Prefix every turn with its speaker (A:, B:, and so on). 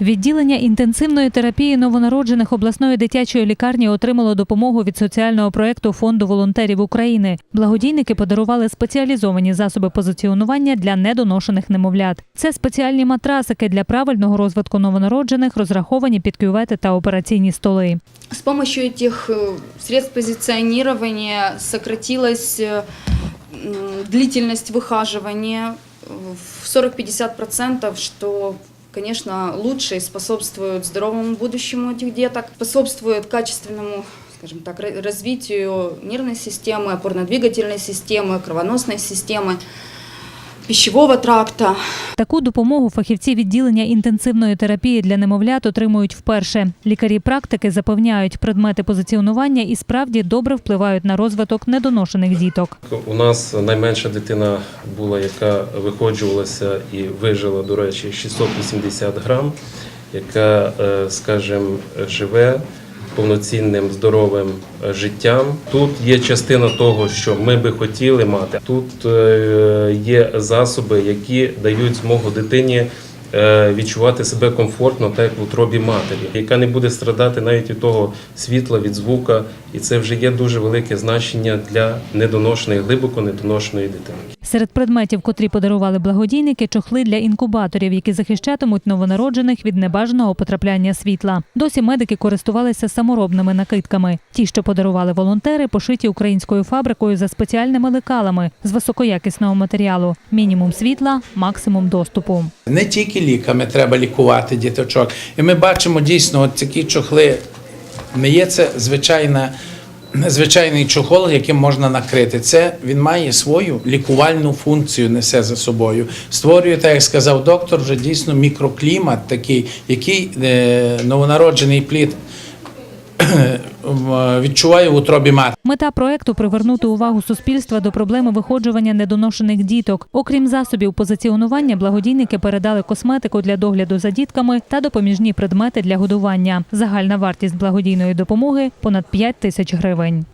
A: Відділення інтенсивної терапії новонароджених обласної дитячої лікарні отримало допомогу від соціального проєкту Фонду волонтерів України. Благодійники подарували спеціалізовані засоби позиціонування для недоношених немовлят. Це спеціальні матрасики для правильного розвитку новонароджених, розраховані під кювети та операційні столи.
B: С помощью этих э, средств позиционирования сократилась э, м, длительность выхаживания в 40-50%, что, конечно, лучше и способствует здоровому будущему этих деток, способствует качественному скажем так, ра- развитию нервной системы, опорно-двигательной системы, кровоносной системы, пищевого тракта.
A: Таку допомогу фахівці відділення інтенсивної терапії для немовлят отримують вперше. Лікарі практики запевняють, предмети позиціонування і справді добре впливають на розвиток недоношених діток.
C: У нас найменша дитина була, яка виходжувалася і вижила, до речі, 680 грам, яка, е, скажімо, живе повноцінним здоровим е, життям. Тут є частина того, що ми би хотіли мати. Тут е, є засоби, які дають змогу дитині. е, Відчувати себе комфортно, так як в утробі матері, яка не буде страдати навіть від того світла, від звука, і це вже є дуже велике значення для недоношеної, глибоко недоношеної дитини.
A: Серед предметів, котрі подарували благодійники, чохли для інкубаторів, які захищатимуть новонароджених від небажаного потрапляння світла. Досі медики користувалися саморобними накидками. Ті, що подарували волонтери, пошиті українською фабрикою за спеціальними лекалами з високоякісного матеріалу. Мінімум світла, максимум доступу.
D: Не тільки ліками треба лікувати діточок. І ми бачимо дійсно от такі чохли. Не є це звичайна, звичайний чохол, яким можна накрити. Це він має свою лікувальну функцію, несе за собою. Створює, так як сказав доктор, вже дійсно мікроклімат такий, який е, новонароджений плід відчуває в утробі мати.
A: Мета проекту привернути увагу суспільства до проблеми виходжування недоношених діток. Окрім засобів позиціонування, благодійники передали косметику для догляду за дітками та допоміжні предмети для годування. Загальна вартість благодійної допомоги понад 5 тисяч гривень.